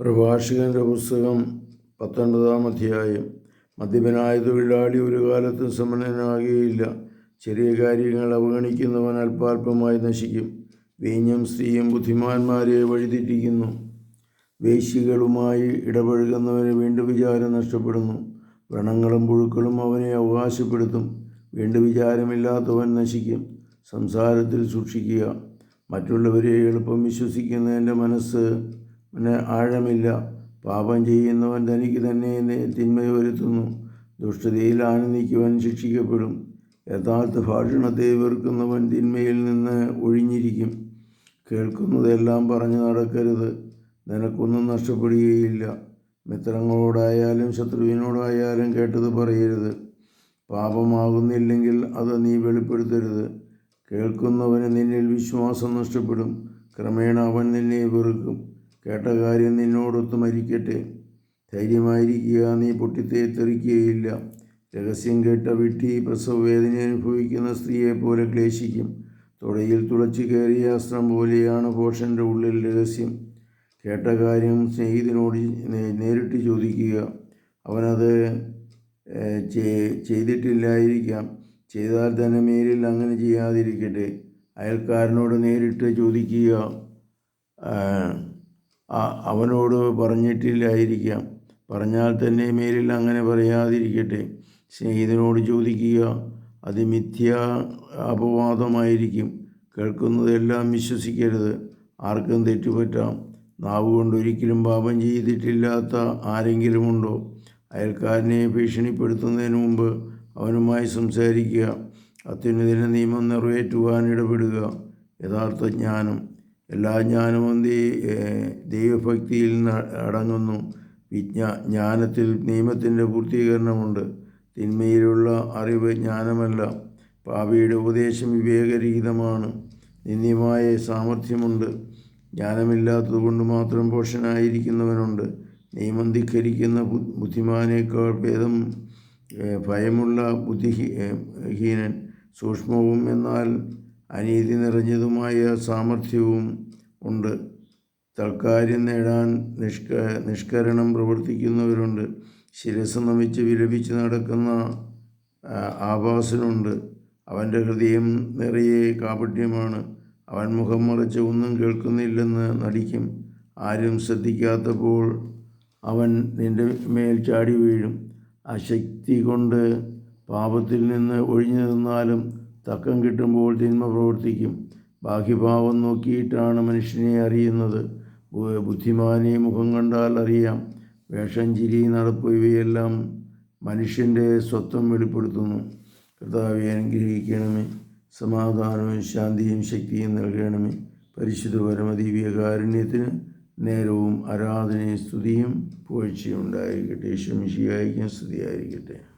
പ്രഭാഷകന്റെ പുസ്തകം പത്തൊൻപതാം അധ്യായം. മദ്യപനായ തൊഴിലാളി ഒരു കാലത്തും സമ്മനനാകുകയില്ല ചെറിയ കാര്യങ്ങൾ അവഗണിക്കുന്നവൻ അല്പാൽപമായി നശിക്കും. വീഞ്ഞും സ്ത്രീയും ബുദ്ധിമാന്മാരെ വഴിതെറ്റിക്കുന്നു. വേശികളുമായി ഇടപഴകുന്നവന് വീണ്ടും വിചാരം നഷ്ടപ്പെടുന്നു. വ്രണങ്ങളും പുഴുക്കളും അവനെ അവകാശപ്പെടുത്തും. വീണ്ടും വിചാരമില്ലാത്തവൻ നശിക്കും. സംസാരത്തിൽ സൂക്ഷിക്കുക. മറ്റുള്ളവരെ എളുപ്പം വിശ്വസിക്കുന്നതിന്റെ മനസ്സ് ന് ആഴമില്ല. പാപം ചെയ്യുന്നവൻ തനിക്ക് തന്നെ തിന്മ വരുത്തുന്നു. ദുഷ്ടതയിൽ ആനന്ദിക്കുവൻ ശിക്ഷിക്കപ്പെടും. യഥാർത്ഥ ഭാഷണത്തെ വെറുക്കുന്നവൻ തിന്മയിൽ നിന്ന് ഒഴിഞ്ഞിരിക്കും. കേൾക്കുന്നതെല്ലാം പറഞ്ഞു നടക്കരുത്. നിനക്കൊന്നും നഷ്ടപ്പെടുകയില്ല. മിത്രങ്ങളോടായാലും ശത്രുവിനോടായാലും കേട്ടത് പറയരുത്. പാപമാകുന്നില്ലെങ്കിൽ അത് നീ വെളിപ്പെടുത്തരുത്. കേൾക്കുന്നവന് നിന്നിൽ വിശ്വാസം നഷ്ടപ്പെടും. ക്രമേണ അവൻ നിന്നെ വെറുക്കും. കേട്ട കാര്യം നിന്നോടൊത്ത് മരിക്കട്ടെ. ധൈര്യമായിരിക്കുക നീ പൊട്ടിത്തേത്തെറിക്കുകയില്ല രഹസ്യം കേട്ട വിട്ടി പ്രസവവേദന അനുഭവിക്കുന്ന സ്ത്രീയെ പോലെ ക്ലേശിക്കും. തുടയിൽ തുളച്ചു കയറിയ അസ്ത്രം പോലെയാണ് പോഷന്റെ ഉള്ളിൽ രഹസ്യം. കേട്ട കാര്യം സ്നേഹിതനോട് നേരിട്ട് ചോദിക്കുക. അവനത് ചെയ്തിട്ടില്ലായിരിക്കാം. ചെയ്താൽ തന്നെ മേലിൽ അങ്ങനെ ചെയ്യാതിരിക്കട്ടെ. അയൽക്കാരനോട് നേരിട്ട് ചോദിക്കുക. അവനോട് പറഞ്ഞിട്ടില്ലായിരിക്കാം. പറഞ്ഞാൽ തന്നെ മേലിൽ അങ്ങനെ പറയാതിരിക്കട്ടെ. സ്നേഹിതനോട് ചോദിക്കുക അത് മിഥ്യാ അപവാദമായിരിക്കും. കേൾക്കുന്നതെല്ലാം വിശ്വസിക്കരുത്. ആർക്കും തെറ്റുപറ്റാം. നാവ് കൊണ്ട് ഒരിക്കലും പാപം ചെയ്തിട്ടില്ലാത്ത ആരെങ്കിലുമുണ്ടോ? അയൽക്കാരനെ ഭീഷണിപ്പെടുത്തുന്നതിന് മുമ്പ് അവനുമായി സംസാരിക്കുക. അത്യുന്നതിന്റെ നിയമം നിറവേറ്റുവാൻ ഇടപെടുക. യഥാർത്ഥ ജ്ഞാനം. എല്ലാ ജ്ഞാനവും ദൈവഭക്തിയിൽ അടങ്ങുന്നു. വിജ്ഞാ ജ്ഞാനത്തിൽ നിയമത്തിന്റെ പൂർത്തീകരണമുണ്ട്. തിന്മയിലുള്ള അറിവ് ജ്ഞാനമല്ല. പാപിയുടെ ഉപദേശം വിവേകരഹിതമാണ്. നിന്ദ്യമായ സാമർഥ്യമുണ്ട്. ജ്ഞാനമില്ലാത്തതുകൊണ്ട് മാത്രം പോഷനായിരിക്കുന്നവനുണ്ട്. നിയമം ധിക്കരിക്കുന്ന ബുദ്ധിമാനേക്കാൾ ഭേദം ഭയമുള്ള ബുദ്ധിഹീനൻ സൂക്ഷ്മവും എന്നാൽ അനീതി നിറഞ്ഞതുമായ സാമർഥ്യവും ഉണ്ട്. തൽക്കാര്യം നേടാൻ നിഷ്ക നിഷ്കരണം പ്രവർത്തിക്കുന്നവരുണ്ട്. ശിരസ് നമിച്ച് വിലപിച്ച് നടക്കുന്ന ആഭാസനുണ്ട് അവന്റെ ഹൃദയം നിറയെ കാപട്യമാണ്. അവൻ മുഖം മറച്ച് ഒന്നും കേൾക്കുന്നില്ലെന്ന് നടിക്കും. ആരും ശ്രദ്ധിക്കാത്തപ്പോൾ അവൻ നിന്റെ മേൽ ചാടി വീഴും. അശക്തി കൊണ്ട് പാപത്തിൽ നിന്ന് ഒഴിഞ്ഞു നിന്നാലും തക്കം കിട്ടുമ്പോൾ തിന്മ പ്രവർത്തിക്കും. ബാഹ്യഭാവം നോക്കിയിട്ടാണ് മനുഷ്യനെ അറിയുന്നത്. ബുദ്ധിമാനെ മുഖം കണ്ടാൽ അറിയാം. വേഷം ചിരി നടപ്പ് ഇവയെല്ലാം മനുഷ്യന്റെ സ്വത്വം വെളിപ്പെടുത്തുന്നു. കർത്താവെ അനുഗ്രഹിക്കണമേ. സമാധാനവും ശാന്തിയും ശക്തിയും നൽകണമേ. പരിശുദ്ധ പരമദിവ്യ കാരുണ്യത്തിന് നേരവും ആരാധനയും സ്തുതിയും പുകഴ്ചയും ഉണ്ടായിരിക്കട്ടെ. യേശുമിശിയായിരിക്കും സ്തുതിയായിരിക്കട്ടെ.